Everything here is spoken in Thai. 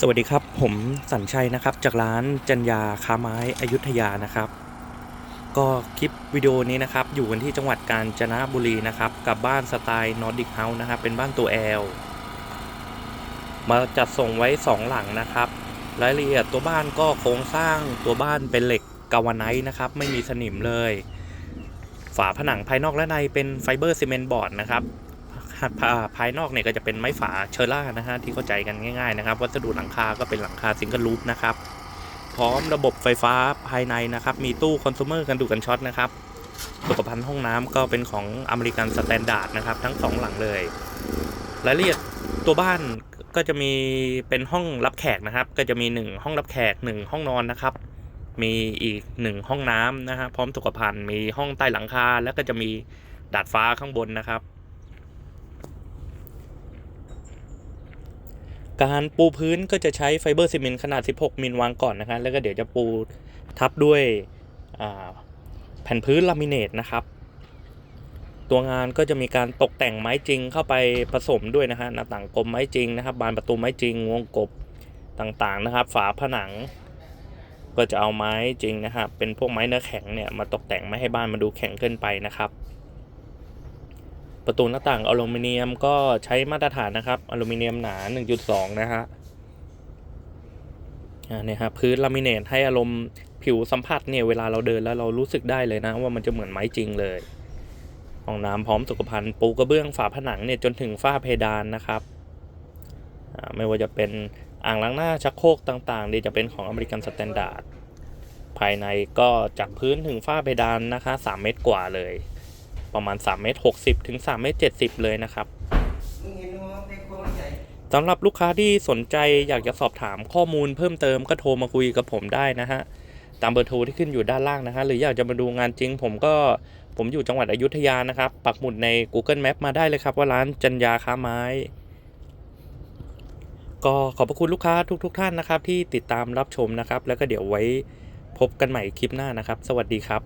สวัสดีครับ ผมสัญชัยนะครับ จากร้านจันยาค้าไม้อยุธยานะครับ ก็คลิปวิดีโอนี้นะครับ อยู่กันที่จังหวัดกาญจนบุรีนะครับ กับบ้านสไตล์นอร์ดิกเฮาส์นะครับ เป็นบ้านตัวแอลมาจัดส่งไว้ 2 หลังนะครับ รายละเอียดตัวบ้านก็โครงสร้างตัวบ้านเป็นเหล็กกาวาไนท์นะครับ ไม่มีสนิมเลย ฝาผนังภายนอกและในเป็นไฟเบอร์ซีเมนต์บอร์ดนะครับ ภาภายนอกเนี่ยก็จะเป็นไม้ฝาเชอร่านะฮะที่เข้าใจกันง่ายๆนะครับวัสดุหลังคาก็เป็นหลังคาซิงเกิลลูปนะครับพร้อมระบบไฟฟ้าภายในนะครับ มีตู้คอน sumer กันดูกันช็อตนะครับสุขภัณฑ์ห้องน้ำก็เป็นของอเมริกันสแตนดาร์ดนะครับ ทั้งสองหลังเลย รายละเอียดตัวบ้านก็จะมีเป็นห้องรับแขกนะครับ ก็จะมี 1 ห้องรับแขก 1 ห้องนอนนะครับ มีอีก 1 ห้องน้ำนะฮะพร้อมสุขภัณฑ์มีห้องใต้หลังคาแล้วก็จะมีดาดฟ้าข้างบนนะครับ การปูพื้นก็จะใช้ไฟเบอร์ซีเมนต์ขนาด 16 มิลวางก่อนนะครับแล้วก็เดี๋ยวจะปูทับด้วยแผ่นพื้นลามิเนตนะครับ ตัวงานก็จะมีการตกแต่งไม้จริงเข้าไปผสมด้วยนะฮะหน้าต่างกลมไม้จริงนะครับ บานประตูไม้จริงวงกบต่างๆนะครับ ฝาผนัง ก็จะเอาไม้จริงนะครับ เป็นพวกไม้เนื้อแข็งเนี่ยมาตกแต่งไม่ให้บ้านมันดูแข็งเกินไปนะครับ ประตูหน้าต่างอลูมิเนียมก็ใช้มาตรฐานนะครับ อลูมิเนียมหนา 1.2 นะฮะอ่าเนี่ยครับพื้นลามิเนตให้อารมณ์ผิวสัมผัสเนี่ยเวลาเราเดินแล้วเรารู้สึกได้เลยนะ ว่ามันจะเหมือนไม้จริงเลยห้องน้ำพร้อมสุขภัณฑ์ปูกระเบื้องฝาผนังเนี่ยจนถึงฝ้าเพดานนะครับอ่าไม่ว่าจะเป็นอ่างล้างหน้าชักโครกต่างๆนี่จะเป็นของอเมริกันสแตนดาร์ดภายในก็จากพื้นถึงฝ้าเพดานนะคะ 3 เมตรกว่าเลย ประมาณ3เมตร60 ถึง3เมตร70 เลยนะครับสำหรับลูกค้าที่สนใจอยากจะสอบถามข้อมูลเพิ่มเติมก็โทรมาคุยกับผมได้นะฮะตามเบอร์โทรที่ขึ้นอยู่ด้านล่างนะฮะหรืออยากจะมาดูงานจริง ผมก็ผมอยู่จังหวัดอยุธยานะครับ ปักหมุดใน Google Map มาได้เลยครับ ว่าร้านจันยาค้าไม้ ก็ขอบพระคุณลูกค้าทุกๆทท่านนะครับ ที่ติดตามรับชมนะครับ แล้วก็เดี๋ยวไว้พบกันใหม่คลิปหน้านะครับ สวัสดีครับ